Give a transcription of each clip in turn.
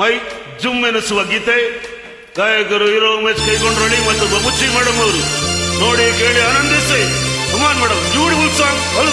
ಮೈ ಜುಮ್ ಎನಿಸುವ ಗೀತೆ. ಗಾಯಕರು ಇರೋ ಉಮೇಶ್ ಕೈಗೊಂಡ್ರಳಿ ಮತ್ತು ಬಬುಚ್ಚಿ ಮೇಡಮ್ ಅವರು. ನೋಡಿ ಕೇಳಿ ಆನಂದಿಸಿ. ಕುಮಾರ್ ಮೇಡಮ್ ಬ್ಯೂಟಿಫುಲ್ ಸಾಂಗ್ ಆಲ್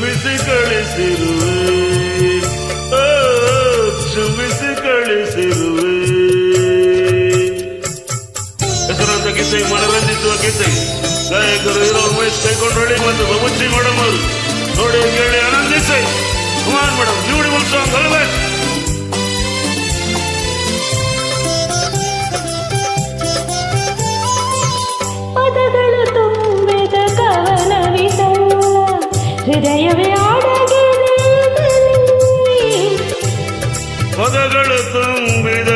ತುಂಬಿಸಿ ಕಳಿಸಿರುವೆ ಕ್ಷಮಿಸಿ ಕಳಿಸಿರುವೆ ಹೆಸರಾಂತ ಗೀತೆ ಮನರಂಜಿಸುವ ಗೀತೆ. ಗಾಯಕರು ಹೀರೋ ಉಮೇಶ್ ಕೈಕೊಂಡ್ರಳ್ಳಿ ಮತ್ತು ಬಬುಚ್ಚಿ ಮೇಡಮ್ ಅವರು ನೋಡಿ ಕೇಳಿ ಆನಂದಿಸಿ. ಕುಮಾರ್ ಮೇಡಮ್ ಬ್ಯೂಟಿಫುಲ್ ಸಾಂಗ್ ಹೃದಯವೇ ಅಡಗಿದೆ ಪದಗಳು ತುಂಬಿದ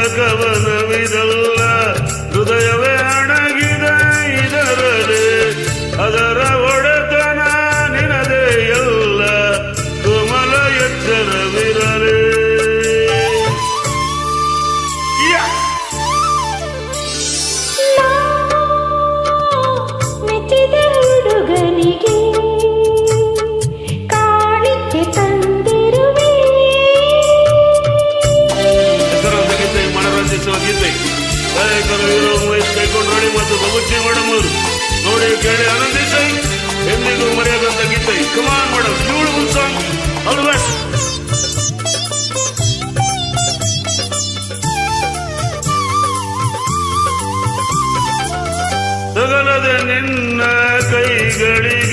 ಗಾಯಕರು ಹೀರೋ ಉಮೇಶ್ ಕೈಕೊಂಡ್ರಳಿ ಮತ್ತು ಬಬುಚ್ಚಿ ಮೇಡಮ್ ಅವರು ನೋಡಿ ಕೇಳಿ ಆನಂದಿಸಿ ಎಂದಿಗೂ ಮರೆಯದಂತ ಗೀತೆ. Come on madam beautiful song all ತಗಲದೆ ನಿನ್ನ ಕೈಗಳಿಗೀಗ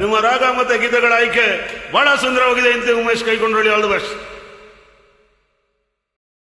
ನಿಮ್ಮ ರಾಗ ಮತ್ತೆ ಗೀತೆಗಳ ಆಯ್ಕೆ ಬಹಳ ಸುಂದರವಾಗಿದೆ ಅಂತ ಉಮೇಶ್ ಕೈಗೊಂಡ್ರಳ್ಳಿ ಆಲ್ ದ ಬೆಸ್ಟ್.